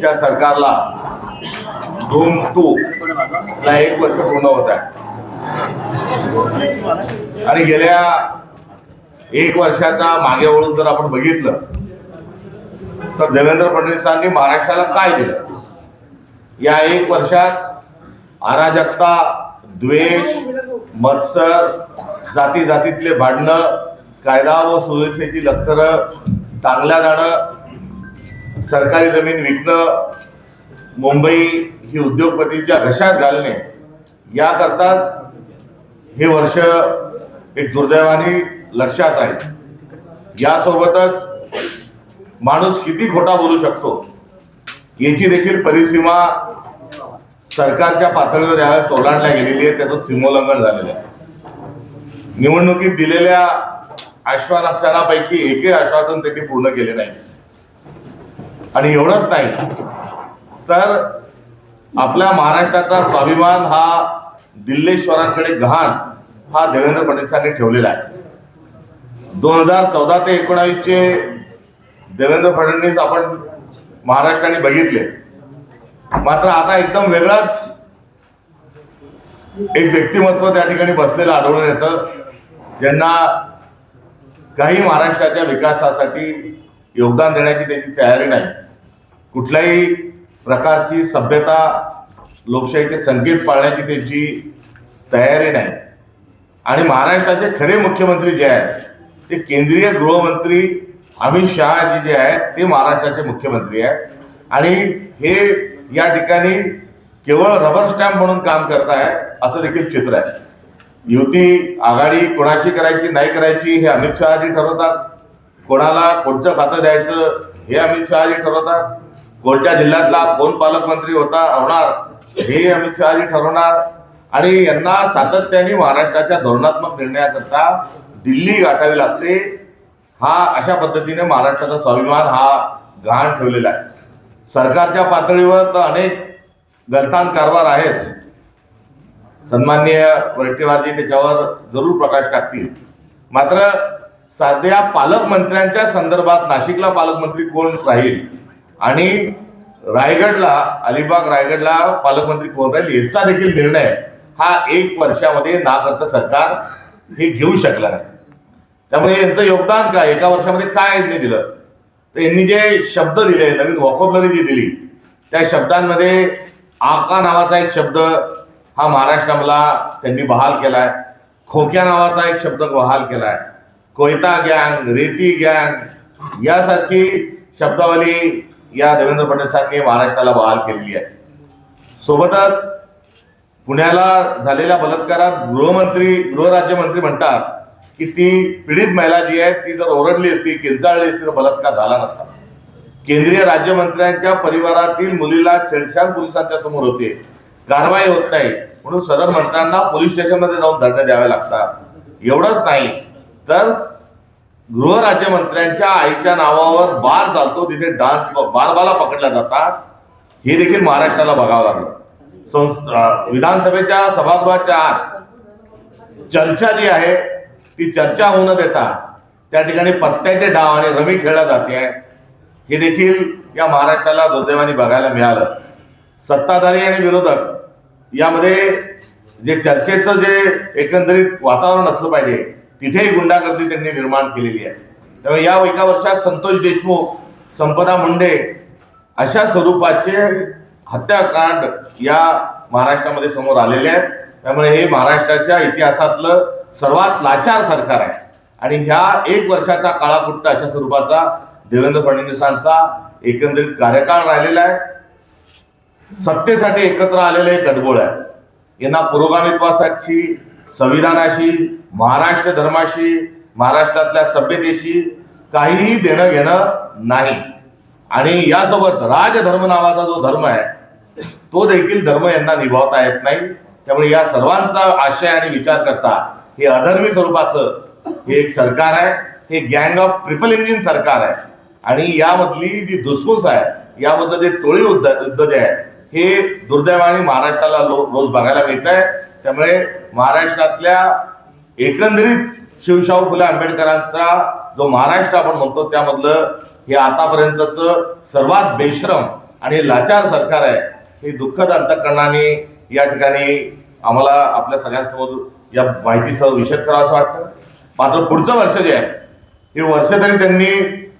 च्या सरकारला धूम टू ला एक वर्ष पूर्ण होत आहे. आणि गेल्या एक वर्षाचा मागे वळून जर आपण बघितलं तर देवेंद्र फडणवीसांनी महाराष्ट्राला काय दिलं? या एक वर्षात अराजकता द्वेष मत्सर जाती जातीतले भांडणं कायदा व सुव्यवस्थेची लक्षरं टांगल्या जाणं सरकारी जमीन विकणं मुंबई ही उद्योगपतींच्या घशात घालणे याकरताच हे वर्ष एक दुर्दैवाने लक्षात आहे. यासोबतच माणूस किती खोटा बोलू शकतो? याची देखील परिसीमा सरकारच्या पातळीवर यावेळेस ओलांडल्या गेलेली आहे त्याचं सीमोल्लंघन झालेलं आहे. निवडणुकीत दिलेल्या आश्वासनापैकी एकही आश्वासन त्यांनी पूर्ण केले नाही. आणि एवढंच नाही. तर आपल्या महाराष्ट्राचा स्वाभिमान हा दिल्लेश्वरांकडे गहाण हा देवेंद्र फडणवीसांनी ठेवलेला आहे. दोन हजार चौदा ते एकोणावीसचे देवेंद्र फडणवीस आपण महाराष्ट्राने बघितले. मात्र आता एकदम वेगळाच एक व्यक्तिमत्व त्या ठिकाणी बसलेलं आढळून येतं ज्यांना काही महाराष्ट्राच्या विकासासाठी योगदान देण्याची त्याची तयारी नाही. कुठल्याही प्रकारची सभ्यता लोकशाहीचे संकेत पाळण्याची त्याची तयारी नाही. आणि महाराष्ट्राचे खरे मुख्यमंत्री जे आहेत ते केंद्रीय गृहमंत्री अमित शहाजी जे आहेत ते महाराष्ट्राचे मुख्यमंत्री आहेत. आणि हे या ठिकाणी केवळ रबर स्टॅम्प म्हणून काम करत आहे असं देखील चित्र आहे. युती आघाडी कोणाशी करायची नाही करायची हे अमित शहाजी ठरवतात. कोणाला कोणतं खातं द्यायचं हे अमित शहाजी ठरवतात. कोणत्या जिल्ह्यातला कोण पालकमंत्री होता होणार? हे अमित शहाजी ठरवणार. आणि यांना सातत्याने महाराष्ट्राच्या धोरणात्मक निर्णयाकरता दिल्ली गाठावी लागते. हा अशा पद्धतीने महाराष्ट्राचा स्वाभिमान हा गहाण ठेवलेला आहे. सरकारच्या पातळीवर तर अनेक गलतान कारभार आहेत. सन्माननीय वरटेवारजी त्याच्यावर जरूर प्रकाश टाकतील. मात्र सध्या पालकमंत्र्यांच्या संदर्भात नाशिकला पालकमंत्री कोण राहील? आणि रायगडला अलिबाग रायगडला पालकमंत्री कोण राहील याचा देखील निर्णय हा एक वर्षामध्ये ना करता सरकार हे घेऊ शकला नाही. त्यामुळे यांचं योगदान काय? एका वर्षामध्ये काय यांनी दिलं? तर यांनी जे शब्द दिले नवीन वॉकअपलरी जी दिली त्या शब्दांमध्ये आका नावाचा एक शब्द हा महाराष्ट्राला त्यांनी बहाल केलाय. खोक्या नावाचा एक शब्द बहाल केलाय. कोयता गँग रेती गँग यासारखी शब्दावली या देवेंद्र फडणवीसांनी महाराष्ट्राला बहाल केलेली आहे. सोबतच पुण्याला झालेल्या बलात्कारात गृहमंत्री गृहराज्यमंत्री म्हणतात की ती पीडित महिला जी आहे ती जर ओरडली असती किंचाळली असती तर बलात्कार झाला नसता. केंद्रीय राज्यमंत्र्यांच्या परिवारातील मुलीला छेडछाड पोलिसांच्या समोर होते. कारवाई होत नाही. म्हणून सदर मंत्र्यांना पोलीस स्टेशनमध्ये जाऊन धरणे द्यावे लागतात. एवढंच नाही तर गृहराज्यमंत्र्यांच्या आईच्या नावावर बार चालतो तिथे डान्स बारबाला पकडल्या जातात. हे देखील महाराष्ट्राला बघावं लागलं. संस् विधानसभेच्या सभागृहाच्या आत चर्चा जी आहे ती चर्चा होऊ न देता त्या ठिकाणी पत्त्याचे डाव आणि रमी खेळल्या जाते. आहे हे देखील या महाराष्ट्राला दुर्दैवाने बघायला मिळालं. सत्ताधारी आणि विरोधक यामध्ये जे चर्चेचं जे एकंदरीत वातावरण असलं पाहिजे तिथेही गुंडागर्दी त्यांनी निर्माण केलेली आहे. त्यामुळे या एका वर्षात संतोष देशमुख संपदा मुंडे अशा स्वरूपाचे हत्याकांड या महाराष्ट्रामध्ये समोर आलेले आहेत. त्यामुळे हे महाराष्ट्राच्या इतिहासातलं सर्वात लाचार सरकार आहे. आणि ह्या एक वर्षाचा काळापुट्ट अशा स्वरूपाचा देवेंद्र फडणवीसांचा एकंदरीत कार्यकाळ राहिलेला आहे. सत्तेसाठी एकत्र आलेले एक गडबोळ आहे. यांना पुरोगामित्वासाठी संविधानाशी महाराष्ट्र धर्माशी महाराष्ट्रातल्या सभ्यतेशी काहीही देणं घेणं नाही. आणि यासोबत राजधर्म नावाचा जो धर्म आहे तो देखील धर्म यांना निभावता येत नाही. त्यामुळे या सर्वांचा आशय आणि विचार करता हे अधर्मी स्वरूपाचं हे एक सरकार आहे. हे गँग ऑफ ट्रिपल इंजिन सरकार आहे. आणि यामधली जी धुसफूस आहे यामधलं जे टोळी युद्ध युद्ध जे आहे हे दुर्दैवाने महाराष्ट्राला लो- रोज बघायला मिळत आहे त्यामुळे महाराष्ट्रातल्या एकंदरीत शिवशाहू फुले आंबेडकरांचा जो महाराष्ट्र आपण म्हणतो त्यामधलं हे आतापर्यंतच सर्वात बेश्रम आणि लाचार सरकार आहे हे दुःखद अंतकरणाने या ठिकाणी आम्हाला आपल्या सगळ्यांसमोर या माहितीसह विषद करावं असं वाटतं. मात्र पुढचं वर्ष जे आहे हे वर्ष तरी त्यांनी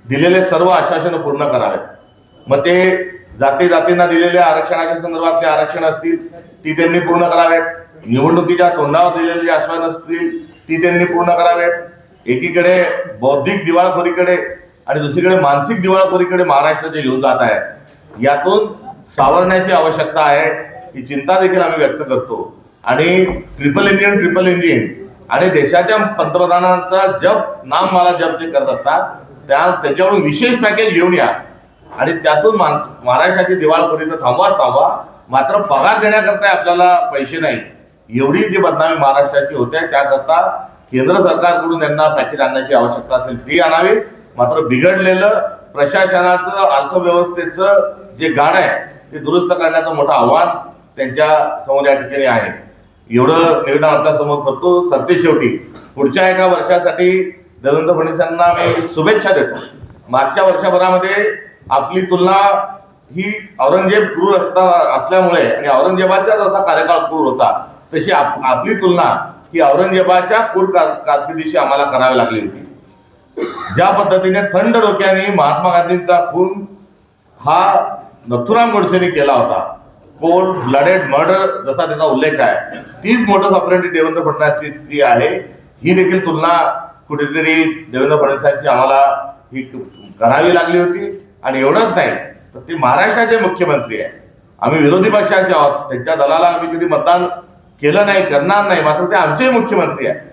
दिलेले सर्व आश्वासनं पूर्ण करावेत. मग ते जाती जातींना दिलेल्या आरक्षणाच्या संदर्भातले आरक्षण असतील ती त्यांनी पूर्ण करावेत. निवडणुकीच्या तोंडावर दिलेली जी आश्वासन असतील ती त्यांनी पूर्ण करावेत. एकीकडे बौद्धिक दिवाळखोरीकडे आणि दुसरीकडे मानसिक दिवाळखोरीकडे महाराष्ट्र जे घेऊन जात आहे यातून सावरण्याची आवश्यकता आहे ही चिंता देखील आम्ही व्यक्त करतो. आणि ट्रिपल इंजिन ट्रिपल इंजिन आणि देशाच्या पंतप्रधानांचा जप नाम मला जप जे करत असतात त्या त्याच्याकडून विशेष पॅकेज घेऊन या. आणि त्यातून मान- महाराष्ट्राची दिवाळखोरी तर थांबवाच थांबवा. मात्र पगार देण्याकरता आपल्याला पैसे नाही एवढी जी बदनामी महाराष्ट्राची होते त्याकरता केंद्र सरकारकडून यांना पॅकेज आणण्याची आवश्यकता असेल ती आणावी. मात्र बिघडलेलं प्रशासनाचं अर्थव्यवस्थेचं जे गाण आहे ते दुरुस्त करण्याचं मोठं आव्हान त्यांच्यासमोर या ठिकाणी आहे. एवढं निवेदन आपल्यासमोर करतो. सरते शेवटी पुढच्या एका वर्षासाठी देवेंद्र फडणवीसांना मी शुभेच्छा देतो. मागच्या वर्षभरामध्ये आपली तुलना ही औरंगजेब क्रूर असता असल्यामुळे आणि औरंगजेबाचा जसा कार्यकाळ क्रूर होता तशी आप- आपली तुलना ही औरंगजेबाच्या क्रूर कार- कारकिर्दीशी आम्हाला करावी लागली होती. ज्या पद्धतीने थंड डोक्याने महात्मा गांधींचा खून हा नथुराम गोडसेने केला होता कोल्ड ब्लडेड मर्डर जसा त्याचा उल्लेख आहे तीच मोठं ऑपरेटिव्ह देवेंद्र फडणवीसची आहे. ही देखील तुलना कुठेतरी देवेंद्र फडणवीसांची आम्हाला ही करावी लागली होती. आणि एवढंच नाही तर ते महाराष्ट्राचे मुख्यमंत्री आहे. आम्ही विरोधी पक्षाचे आहोत त्यांच्या दलाला आम्ही कधी मतदान केलं नाही करणार नाही मात्र ते आमचे मुख्यमंत्री आहे